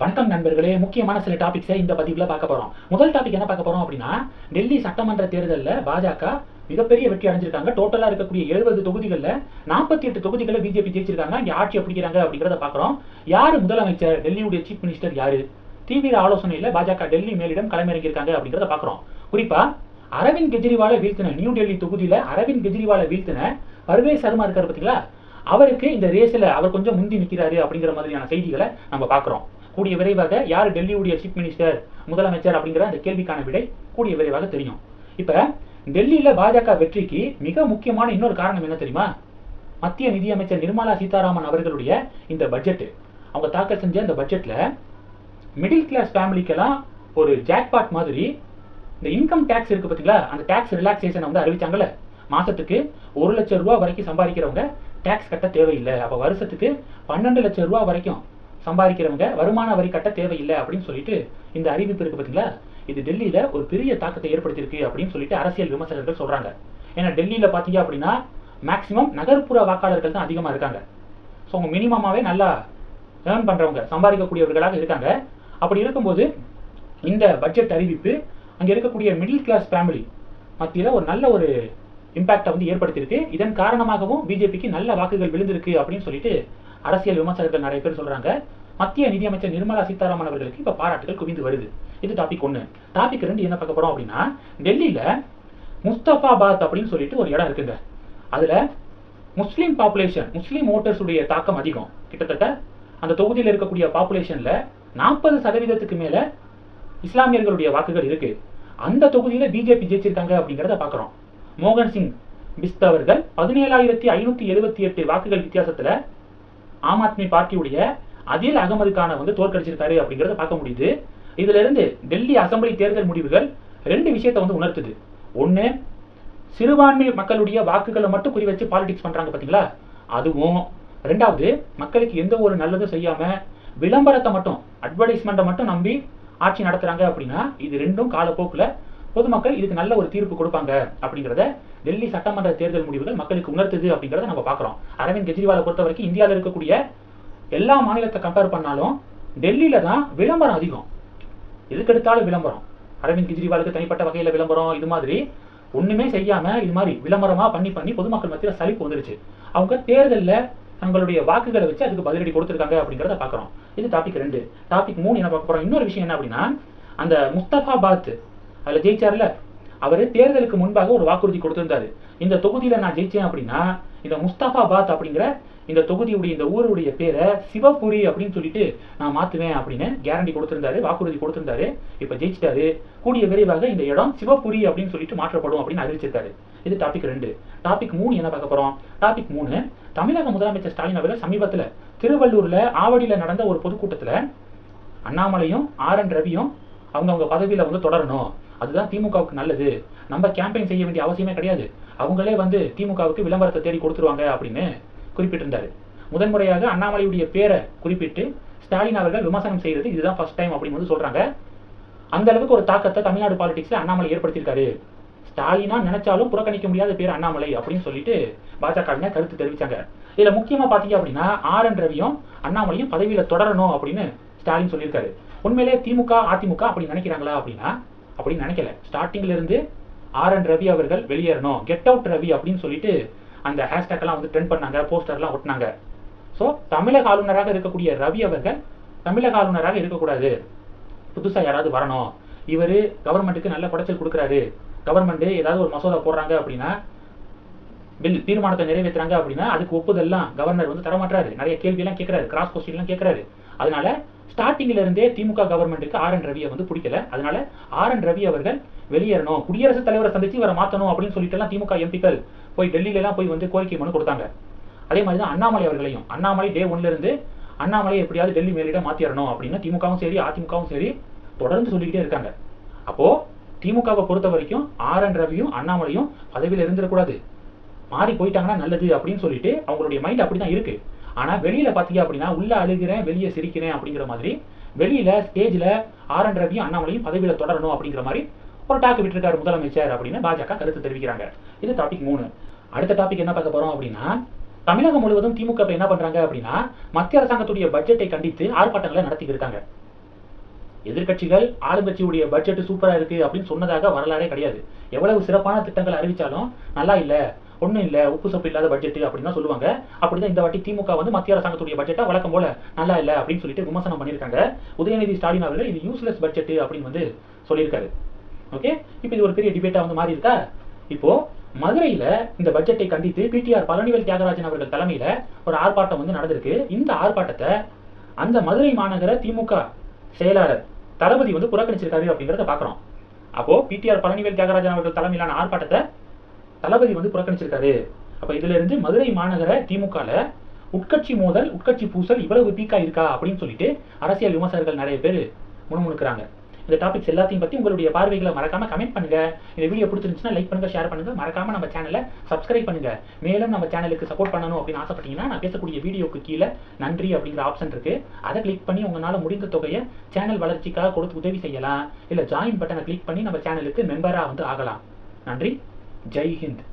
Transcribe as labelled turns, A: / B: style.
A: வணக்கம் நண்பர்களே. முக்கியமான சில டாபிக்ஸை இந்த பதிவில் பார்க்க போகிறோம் முதல் டாபிக் என்ன பார்க்க போகிறோம் அப்படின்னா டெல்லி சட்டமன்ற தேர்தலில் பாஜக மிகப்பெரிய வெற்றி அடைஞ்சிருக்காங்க. டோட்டலாக இருக்கக்கூடிய எழுபது தொகுதிகளில் நாற்பத்தி எட்டு தொகுதிகளில் பிஜேபி ஜெயிச்சிருக்காங்க. இங்கே ஆட்சியை பிடிக்கிறாங்க அப்படிங்கிறத பார்க்குறோம். யார் முதலமைச்சர்? டெல்லியுடைய சீஃப் மினிஸ்டர் யார்? தீவிர ஆலோசனையில் பாஜக டெல்லி மேலிடம் களமிறங்கியிருக்காங்க அப்படிங்கிறத பார்க்குறோம். குறிப்பா அரவிந்த் கெஜ்ரிவாலை வீழ்த்தின நியூ டெல்லி தொகுதியில் அரவிந்த் கெஜ்ரிவாலை வீழ்த்தின பர்வேஸ் சர்மா இருக்கார் பார்த்தீங்களா அவருக்கு இந்த ரேஸில் அவர் கொஞ்சம் முந்தி நிற்கிறாரு அப்படிங்கிற மாதிரியான செய்திகளை நம்ம பார்க்குறோம். கூடிய விரைவாக யார் டெல்லியுடைய சீஃப் மினிஸ்டர் முதலமைச்சர் அப்படிங்கிற அந்த கேள்விக்கான விடை கூடிய விரைவாக தெரியும். இப்போ டெல்லியில் பாஜக வெற்றிக்கு மிக முக்கியமான இன்னொரு காரணம் என்ன தெரியுமா? மத்திய நிதியமைச்சர் நிர்மலா சீதாராமன் அவர்களுடைய இந்த பட்ஜெட் அவங்க தாக்கல் செஞ்ச இந்த பட்ஜெட்டில் மிடில் கிளாஸ் ஃபேமிலிக்கெல்லாம் ஒரு ஜாக்பாட் மாதிரி இந்த இன்கம் டேக்ஸ் இருக்குது பார்த்தீங்களா அந்த டேக்ஸ் ரிலாக்ஸேஷனை வந்து அறிவிச்சாங்கல்ல. மாதத்துக்கு ஒரு லட்சம் ரூபா வரைக்கும் சம்பாதிக்கிறவங்க டேக்ஸ் கட்ட தேவையில்லை. அப்போ வருஷத்துக்கு பன்னெண்டு லட்சம் ரூபா வரைக்கும் சம்பாதிக்கிறவங்க வருமான வரி கட்ட தேவையில்லை அப்படின்னு சொல்லிட்டு இந்த அறிவிப்பு இருக்கு பார்த்தீங்களா இது டெல்லியில ஒரு பெரிய தாக்கத்தை ஏற்படுத்தியிருக்கு அப்படின்னு சொல்லிட்டு அரசியல் விமர்சகர்கள் சொல்றாங்க. ஏன்னா டெல்லியில பாத்தீங்க அப்படின்னா மேக்சிமம் நகர்ப்புற வாக்காளர்கள் தான் அதிகமா இருக்காங்க. ஸோ அவங்க மினிமமாவே நல்லா ஏர்ன் பண்றவங்க சம்பாதிக்கக்கூடியவர்களாக இருக்காங்க. அப்படி இருக்கும்போது இந்த பட்ஜெட் அறிவிப்பு அங்கே இருக்கக்கூடிய மிடில் கிளாஸ் ஃபேமிலி மத்தியில் ஒரு நல்ல ஒரு இம்பாக்டை வந்து ஏற்படுத்தியிருக்கு. இதன் காரணமாகவும் பிஜேபிக்கு நல்ல வாக்குகள் விழுந்திருக்கு அப்படின்னு சொல்லிட்டு அரசியல் விமர்சகர்கள் நிறைய பேர் சொல்றாங்க மத்திய நிதியமைச்சர் நிர்மலா சீதாராமன் அவர்களுக்கு இப்ப பாராட்டுகள் குவிந்து வருது. இது டாபிக் ஒன்று டாபிக் ரெண்டு என்ன பார்க்க போறோம் அப்படின்னா டெல்லியில முஸ்தபாபாத் அப்படின்னு சொல்லிட்டு ஒரு இடம் இருக்குங்க. அதுல முஸ்லீம் பாப்புலேஷன் முஸ்லீம் ஓட்டர்ஸ் உடைய தாக்கம் அதிகம். கிட்டத்தட்ட அந்த தொகுதியில் இருக்கக்கூடிய பாப்புலேஷன்ல நாற்பது சதவீதத்துக்கு மேல இஸ்லாமியர்களுடைய வாக்குகள் இருக்கு. அந்த தொகுதியில பிஜேபி ஜெயிச்சிருக்காங்க அப்படிங்கிறத பாக்குறோம் மோகன் சிங் பிஸ்த் அவர்கள் பதினேழாயிரத்தி ஐநூத்தி எழுபத்தி எட்டு வாக்குகள் வித்தியாசத்துல ஆம் ஆத்மி பார்ட்டியுடைய அதில் அகமது கானை வந்து தோற்கடிச்சிருக்காரு அப்படிங்கிறத பார்க்க முடியுது. இதுல இருந்து டெல்லி அசம்பிளி தேர்தல் முடிவுகள் ரெண்டு விஷயத்தை வந்து உணர்த்துது. ஒண்ணு சிறுபான்மை மக்களுடைய வாக்குகளை மட்டும் குறி வச்சு பாலிடிக்ஸ் பண்றாங்க பாத்தீங்களா? அதுவும். ரெண்டாவது மக்களுக்கு எந்த ஒரு நல்லதும் செய்யாம விளம்பரத்தை மட்டும் அட்வர்டைஸ்மெண்ட்டை மட்டும் நம்பி ஆட்சி நடத்துறாங்க அப்படின்னா இது ரெண்டும் காலப்போக்குல பொதுமக்கள் இதுக்கு நல்ல ஒரு தீர்ப்பு கொடுப்பாங்க அப்படிங்கிறத டெல்லி சட்டமன்ற தேர்தல் முடிவுகள் மக்களுக்கு உணர்த்துது அப்படிங்கிறத நம்ம பார்க்குறோம். அரவிந்த் கெஜ்ரிவாலை பொறுத்த வரைக்கும் இந்தியாவில் இருக்கக்கூடிய எல்லா மாநிலத்தை கம்பேர் பண்ணாலும் டெல்லியில தான் விளம்பரம் அதிகம். எதுக்கெடுத்தாலும் விளம்பரம். அரவிந்த் கெஜ்ரிவாலுக்கு தனிப்பட்ட வகையில் விளம்பரம் இது மாதிரி ஒண்ணுமே செய்யாம இது மாதிரி விளம்பரமா பண்ணி பண்ணி பொதுமக்கள் மத்தியில் சலிப்பு வந்துருச்சு. அவங்க தேர்தலில் தங்களுடைய வாக்குகளை வச்சு அதுக்கு பதிலடி கொடுத்துருக்காங்க அப்படிங்கிறத பார்க்குறோம். இது டாபிக் ரெண்டு. டாபிக் மூணு என்ன பார்க்க போகிறோம் இன்னொரு விஷயம் என்ன அப்படின்னா அந்த முஸ்தபாபாத் அதில் ஜெயிச்சார்ல? அவர் தேர்தலுக்கு முன்பாக ஒரு வாக்குறுதி கொடுத்திருந்தாரு. இந்த தொகுதியில நான் ஜெயிச்சேன் அப்படின்னா இந்த முஸ்தபாபாத் அப்படிங்கிற இந்த தொகுதியுடைய இந்த ஊருடைய பேரை சிவபுரி அப்படின்னு சொல்லிட்டு நான் மாத்துவேன் அப்படின்னு கேரண்டி கொடுத்திருந்தாரு வாக்குறுதி கொடுத்திருந்தாரு. இப்ப ஜெயிச்சிட்டாரு. கூடிய விரைவாக இந்த இடம் சிவபுரி அப்படின்னு சொல்லிட்டு மாற்றப்படும் அப்படின்னு அறிவிச்சிருக்காரு. இது டாபிக் ரெண்டு. டாபிக் மூணு என்ன பார்க்க போறோம்? டாபிக் மூணு தமிழக முதலமைச்சர் ஸ்டாலின் அவர்கள் சமீபத்துல திருவள்ளூர்ல ஆவடியில நடந்த ஒரு பொதுக்கூட்டத்துல அண்ணாமலையும் ஆர் என் ரவியும் அவங்கவுங்க பதவியில வந்து தொடரணும். அதுதான் திமுகவுக்கு நல்லது. நம்ம கேம்பெயின் செய்ய வேண்டிய அவசியமே கிடையாது. அவங்களே வந்து திமுகவுக்கு விளம்பரத்தை தேடி கொடுத்துருவாங்க அப்படின்னு குறிப்பிட்டிருந்தாரு. முதன்முறையாக அண்ணாமலையுடைய பேரை குறிப்பிட்டு ஸ்டாலின் அவர்கள் விமர்சனம் செய்கிறது இதுதான் ஃபர்ஸ்ட் டைம் அப்படின்னு வந்து சொல்றாங்க. அந்த அளவுக்கு ஒரு தாக்கத்தை தமிழ்நாடு பாலிடிக்ஸ்ல அண்ணாமலை ஏற்படுத்தியிருக்காரு. ஸ்டாலினா நினைச்சாலும் புறக்கணிக்க முடியாத பேர் அண்ணாமலை அப்படின்னு சொல்லிட்டு பாஜகவினர் கருத்து தெரிவிச்சாங்க. இதுல முக்கியமா பாத்தீங்க அப்படின்னா ஆர் என் ரவியும் அண்ணாமலையும் பதவியில தொடரணும் அப்படின்னு ஸ்டாலின் சொல்லியிருக்காரு. உண்மையிலே திமுக அதிமுக அப்படி நினைக்கிறாங்களா அப்படின்னா அப்படின்னு நினைக்கல. ஸ்டார்டிங்ல இருந்து ஆர் என் ரவி அவர்கள் வெளியேறணும். கெட் அவுட் ரவி அப்படின்னு சொல்லிட்டு அந்த ஹேஷ்டேக் எல்லாம் வந்து ட்ரெண்ட் பண்ணாங்க போஸ்டர்லாம் ஒட்டினாங்க. ஸோ தமிழக ஆளுநராக இருக்கக்கூடிய ரவி அவர்கள் தமிழக ஆளுநராக இருக்கக்கூடாது. புதுசாக யாராவது வரணும். இவர் கவர்மெண்ட்டுக்கு நல்ல குடைச்சல் கொடுக்குறாரு. கவர்மெண்ட்டு ஏதாவது ஒரு மசோதா போடுறாங்க அப்படின்னா பில் தீர்மானத்தை நிறைவேற்றுறாங்க அப்படின்னா அதுக்கு ஒப்புதல்லாம் கவர்னர் வந்து தரமாட்டாரு நிறைய கேள்வி எல்லாம் கிராஸ் கொஸ்டின்லாம் கேட்குறாரு. அதனால ஸ்டார்டிங்ல இருந்தே திமுக கவர்மெண்ட்டுக்கு ஆர் என் ரவியை வந்து பிடிக்கல. அதனால ஆர் என் ரவி அவர்கள் வெளியேறணும். குடியரசுத் தலைவரை சந்திச்சு இவரை மாற்றணும் அப்படின்னு சொல்லிட்டு எல்லாம் திமுக எம்பிக்கள் போய் டெல்லியில எல்லாம் போய் வந்து கோரிக்கை மனு கொடுத்தாங்க. அதே மாதிரி தான் அண்ணாமலை அவர்களையும். அண்ணாமலை டே ஒன்ல இருந்து அண்ணாமலை எப்படியாவது டெல்லி மேலிடம் மாத்திரணும் அப்படின்னு திமுகவும் சரி அதிமுகவும் சரி தொடர்ந்து சொல்லிக்கிட்டே இருக்காங்க. அப்போ திமுகவை பொறுத்த வரைக்கும் ஆர் என் ரவியும் அண்ணாமலையும் பதவியில் இருந்துடக்கூடாது. மாறி போயிட்டாங்கன்னா நல்லது அப்படின்னு சொல்லிட்டு அவங்களுடைய மைண்ட் அப்படிதான் இருக்கு. ஆனால் வெளியில பார்த்தீங்க அப்படின்னா உள்ள அழுகிறேன் வெளியே சிரிக்கிறேன் அப்படிங்கிற மாதிரி வெளியில ஸ்டேஜ்ல ஆர் என் ரவியும் அண்ணாமலையும் பதவியில தொடரணும் அப்படிங்கிற மாதிரி ஒரு டாக்கு விட்டுருக்காரு முதலமைச்சர் அப்படின்னு பாஜக கருத்து தெரிவிக்கிறாங்க. இது டாபிக் மூணு. அடுத்த டாபிக் என்ன பார்க்க போகிறோம் அப்படின்னா தமிழகம் முழுவதும் திமுக இப்போ என்ன பண்றாங்க அப்படின்னா மத்திய அரசாங்கத்துடைய பட்ஜெட்டை கண்டித்து ஆர்ப்பாட்டங்களை நடத்தி இருக்காங்க. எதிர்க்கட்சிகள் ஆளுங்கட்சியுடைய பட்ஜெட் சூப்பரா இருக்கு அப்படின்னு சொன்னதாக வரலாறே கிடையாது. எவ்வளவு சிறப்பான திட்டங்கள் அறிவிச்சாலும் நல்லா இல்லை. ஒன்றும் இல்லை உப்பு சப்பு இல்லாத பட்ஜெட் அப்படின்னு தான் சொல்லுவாங்க. அப்படிதான் இந்த வாட்டி திமுக வந்து மத்திய அரசாங்கத்துடைய பட்ஜெட்டா வழக்கம் போல நல்லா இல்லை அப்படின்னு சொல்லிட்டு விமர்சனம் பண்ணியிருக்காங்க. உதயநிதி ஸ்டாலின் அவர்கள் இது யூஸ்லெஸ் பட்ஜெட் அப்படின்னு வந்து சொல்லியிருக்காரு. ஓகே இப்போ இது ஒரு பெரிய டிபேட்டா வந்து மாறி இருக்கா இப்போ மதுரையில இந்த பட்ஜெட்டை கண்டித்து பிடிஆர் பழனிவேல் தியாகராஜன் அவர்கள் தலைமையில ஒரு ஆர்ப்பாட்டம் வந்து நடந்திருக்கு. இந்த ஆர்ப்பாட்டத்தை அந்த மதுரை மாநகர திமுக செயலாளர் தளபதி வந்து புறக்கணிச்சிருக்காரு அப்படிங்கிறத பாக்குறோம். அப்போ பிடிஆர் பழனிவேல் தியாகராஜன் அவர்கள் தலைமையிலான ஆர்ப்பாட்டத்தை தளபதி வந்து புறக்கணிச்சிருக்காரு. அப்ப இதுல இருந்து மதுரை மாநகர திமுகல உட்கட்சி மோதல் உட்கட்சி பூசல் இவ்வளவு பீக்கா இருக்கா அப்படின்னு சொல்லிட்டு அரசியல் விமர்சகர்கள் நிறைய பேர் முணுமுணுக்கிறாங்க. இந்த டாபிக்ஸ் எல்லாத்தையும் பத்தி உங்களுடைய பார்வைகளை மறக்காம கமெண்ட் பண்ணுங்க. இந்த வீடியோ பிடிச்சிருந்துச்சுன்னா லைக் பண்ணுங்க ஷேர் பண்ணுங்க. மறக்காம நம்ம சேனலை சப்ஸ்கிரைப் பண்ணுங்க. மேலும் நம்ம சேனலுக்கு சப்போர்ட் பண்ணணும் அப்படின்னு ஆசைப்பட்டீங்கன்னா நான் பேசக்கூடிய வீடியோக்கு கீழே நன்றி அப்படிங்கிற ஆப்ஷன் இருக்கு. அதை கிளிக் பண்ணி உங்களால் முடிந்த தொகையை சேனல் வளர்ச்சிக்காக கொடுத்து உதவி செய்யலாம். இல்ல ஜாயின் பட்டனை கிளிக் பண்ணி நம்ம சேனலுக்கு மெம்பரா வந்து ஆகலாம். நன்றி. Jai Hind.